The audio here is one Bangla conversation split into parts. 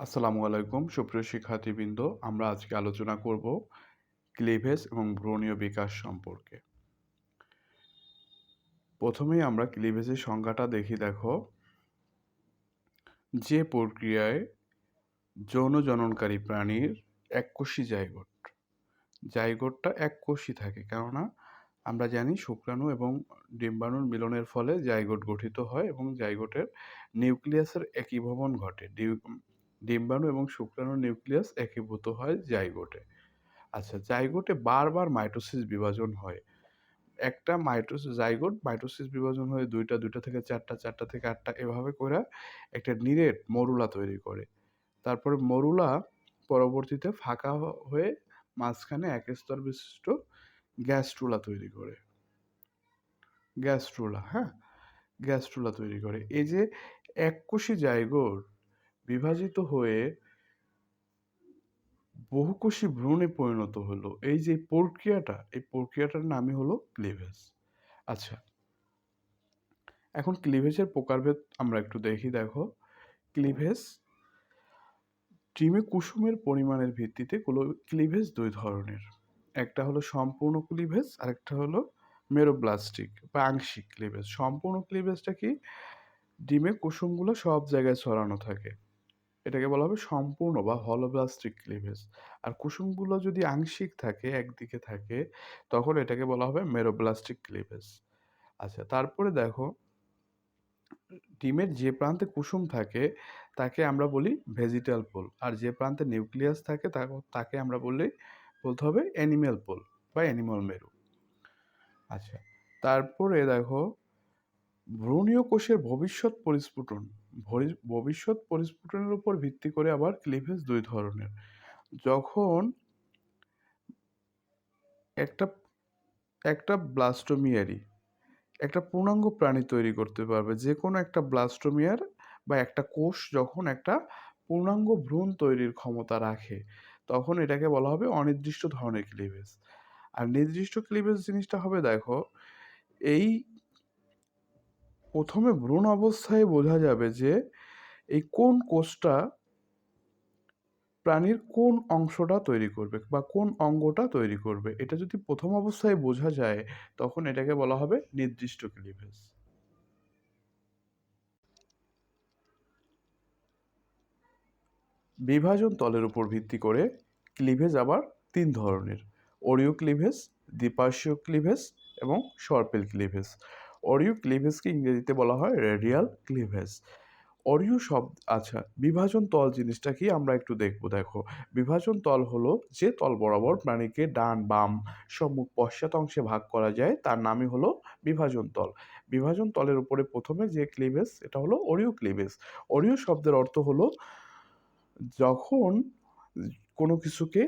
আসসালামু আলাইকুম, সুপ্রিয় শিক্ষার্থীবৃন্দ। আমরা আজকে আলোচনা করব ক্লিভেজ এবং ভ্রূণীয় বিকাশ সম্পর্কে। প্রথমেই আমরা ক্লিভেজের সংজ্ঞাটা দেখি, দেখো। যে প্রক্রিয়ায় যৌন জননকারী প্রাণীর এককোষী জাইগোট, জাইগোটটা এককোষী থাকে। কেননা আমরা জানি শুক্রাণু এবং ডিম্বাণুর মিলনের ফলে জাইগোট গঠিত হয় এবং জাইগোটের নিউক্লিয়াসের একীভবন ঘটে। ডিম্বাণু এবং শুক্রাণু নিউক্লিয়াস একীভূত হয় জাইগোটে। আচ্ছা জাইগোটে বারবার মাইটোসিস বিভাজন হয়। একটা মাইটোসিস, জাইগোট মাইটোসিস বিভাজন হয়ে দুইটা দুইটা থেকে চারটা চারটা থেকে আটটা এভাবে করে একটা নিরেট মরুলা তৈরি করে। তারপরে মরুলা পরবর্তীতে ফাঁকা হয়ে মাঝখানে এক স্তর বিশিষ্ট গ্যাস্ট্রুলা তৈরি করে। গ্যাস্ট্রুলা হ্যাঁ? গ্যাস্ট্রুলা তৈরি করে। এই যে এককোষী জাইগোট বিভাজিত হয়ে বহুকোষী ভ্রূণে পরিণত হলো। এই যে প্রক্রিয়াটা, এই প্রক্রিয়াটার নামই হলো ক্লিভেজ। আচ্ছা এখন ক্লিভেজের প্রকারভেদ আমরা একটু দেখি, দেখো। ক্লিভেজ ডিমে কুসুমের পরিমাণের ভিত্তিতে ক্লিভেজ দুই ধরনের। একটা হলো সম্পূর্ণ ক্লিভেজ, আরেকটা হলো মেরোব্লাস্টিক বা আংশিক ক্লিভেজ। সম্পূর্ণ ক্লিভেজটা কি? ডিমে কুসুমগুলো সব জায়গায় ছড়ানো থাকে। এটাকে বলা হবে সম্পূর্ণ বা হলোব্লাস্টিক ক্লিভেজ। আর কুসুমগুলো যদি আংশিক থাকে, একদিকে থাকে, তখন এটাকে বলা হবে মেরোব্লাস্টিক ক্লিভেজ। আচ্ছা তারপরে দেখো, ডিমের যে প্রান্তে কুসুম থাকে, তাকে আমরা বলি ভেজিটাল পোল। আর যে প্রান্তে নিউক্লিয়াস থাকে তাকে আমরা বললেই বলতে হবে অ্যানিম্যাল পোল বা অ্যানিমাল মেরু। আচ্ছা তারপরে দেখো, ভ্রূণীয় কোষের ভবিষ্যৎ পরিস্ফুটন। ভবিষ্যৎ পরিস্ফুটনের উপর ভিত্তি করে আবার ক্লিভেজ দুই ধরনের। যখন একটা একটা ব্লাস্টোমিয়ারি একটা পূর্ণাঙ্গ প্রাণী তৈরি করতে পারবে যে কোনো একটা ব্লাস্টোমিয়ার বা একটা কোষ যখন একটা পূর্ণাঙ্গ ভ্রূণ তৈরির ক্ষমতা রাখে, তখন এটাকে বলা হবে অনির্দিষ্ট ধরনের ক্লিভেজ। আর নির্দিষ্ট ক্লিভেজ জিনিসটা হবে, দেখো, এই প্রথমে ভ্রূণ অবস্থায় বোঝা যাবে যে এই কোন কোষটা প্রাণীর কোন অংশটা তৈরি করবে বা কোন অঙ্গটা তৈরি করবে। এটা যদি প্রথম অবস্থায় বোঝা যায়, তখন এটাকে বলা হবে নির্দিষ্ট ক্লিভেজ। বিভাজন তলের উপর ভিত্তি করে ক্লিভেজ আবার তিন ধরনের অরিও ক্লিভেজ, দ্বিপার্শ্বীয় ক্লিভেজ এবং সর্পেল ক্লিভেজ। অরিও ক্লিভেজকে ইংরেজিতে বলা হয় রেডিয়াল ক্লিভেজ অরিও শব্দ আচ্ছা বিভাজন তল জিনিসটা কি? আমরা একটু দেখব, দেখো। বিভাজন তল হলো যে তল বরাবর প্রাণীকে ডান, বাম, সম্মুখ পশ্চাৎ অংশে ভাগ করা যায়, তার নামই হলো বিভাজন তল। বিভাজন তলের উপরে প্রথমে যে ক্লিভেজ এটা হলো অরিও ক্লিভেজ অরিও শব্দের অর্থ হলো যখন কোনো কিছুকে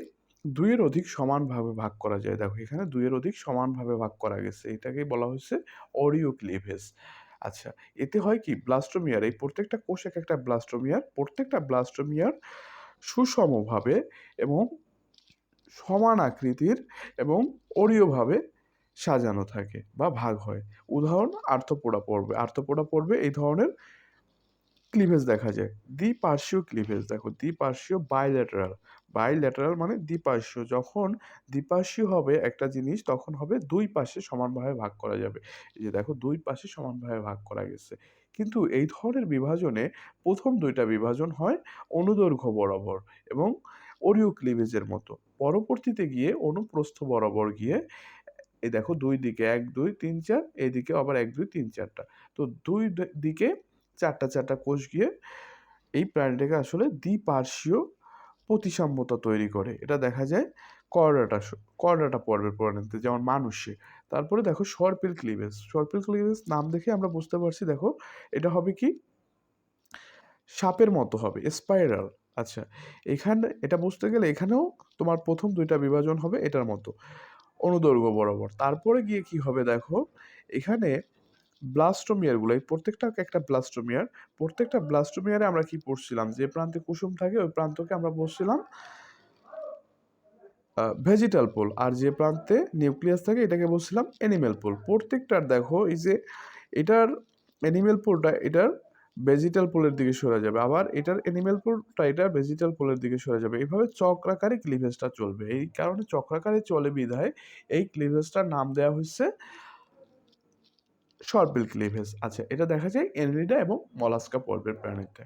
দুইয়ের অধিক সমানভাবে ভাগ করা যায়। দেখো, এখানে দুইয়ের অধিক সমানভাবে ভাগ করা গেছে। এটাকেই বলা হয়েছে অরিও ক্লিভেজ আচ্ছা এতে হয় কি? ব্লাস্টোমিয়ার, এই প্রত্যেকটা কোষ এক একটা ব্লাস্টোমিয়ার, প্রত্যেকটা ব্লাস্টোমিয়ার সুষমভাবে এবং সমান আকৃতির এবং অরীয়ভাবে সাজানো থাকে বা ভাগ হয়। উদাহরণ, আর্থপোড়া পর্বে। আর্থপোড়া পর্বে এই ধরনের ক্লিভেজ দেখা যায়। দ্বিপার্শ্বীয় ক্লিভেজ দেখো, দ্বিপার্শ্বীয় বাইল্যাটারাল বাইল্যাটারাল মানে দ্বিপার্শ্বীয়। যখন দ্বিপার্শ্বীয় হবে একটা জিনিস, তখন হবে দুই পাশে সমানভাবে ভাগ করা যাবে। এই যে দেখো, দুই পাশে সমানভাবে ভাগ করা গেছে। কিন্তু এই ধরনের বিভাজনে প্রথম দুইটা বিভাজন হয় অনুদৈর্ঘ্য বরাবর এবং অরিও ক্লিভেজের মতো। পরবর্তীতে গিয়ে অনুপ্রস্থ বরাবর গিয়ে এই দেখো, দুই দিকে এক, দুই, তিন, চার, এদিকে আবার এক, দুই, তিন, চারটা। তো দুই দিকে চারটা চারটা কোষ গিয়ে এই প্রাণীটাকে আসলে দ্বিপার্শ্বীয় প্রতিসাম্যতা তৈরি করে। এটা দেখা যায় করডাটা করডাটা পর্বের প্রাণীতে যেমন মানুষে। তারপরে দেখো সর্পিল ক্লিভেজ। সর্পিল ক্লিভেজ নাম দেখে আমরা বুঝতে পারছি, দেখো এটা হবে কি? সাপের মতো হবে স্পাইরাল আচ্ছা এখানে, এটা বুঝতে গেলে এখানেও তোমার প্রথম দুইটা বিভাজন হবে এটার মতো, অনুদৈর্ঘ্য বরাবর। তারপরে গিয়ে কি হবে দেখো? এখানে ব্লাস্টোমিয়ারগুলো এই প্রত্যেকটা একটা ব্লাস্টোমিয়ার প্রত্যেকটা ব্লাস্টোমিয়ারে আমরা কি পড়ছিলাম যে প্রান্তে কুসুম থাকে, ওই প্রান্তকে আমরা পড়ছিলাম ভেজিটাল পোল আর যে প্রান্তে নিউক্লিয়াস থাকে, এটাকে বলছিলাম অ্যানিমেল পোল প্রত্যেকটার দেখো, এই যে এটার অ্যানিমেল পোলটা এটার ভেজিটাল পোলের দিকে সরে যাবে, আবার এটার অ্যানিমেল পোলটা এটা ভেজিটাল পোলের দিকে সরে যাবে। এইভাবে চক্রাকারে ক্লিভেজটা চলবে। এই কারণে চক্রাকারে চলে বিধায় এই ক্লিভেজটার নাম দেওয়া হচ্ছে শর্ট বিল ক্লিভেজ হ্যাঁ, আচ্ছা এটা দেখা যায় এনরিডা এবং মলাস্কা পর্বের প্রাণীতে।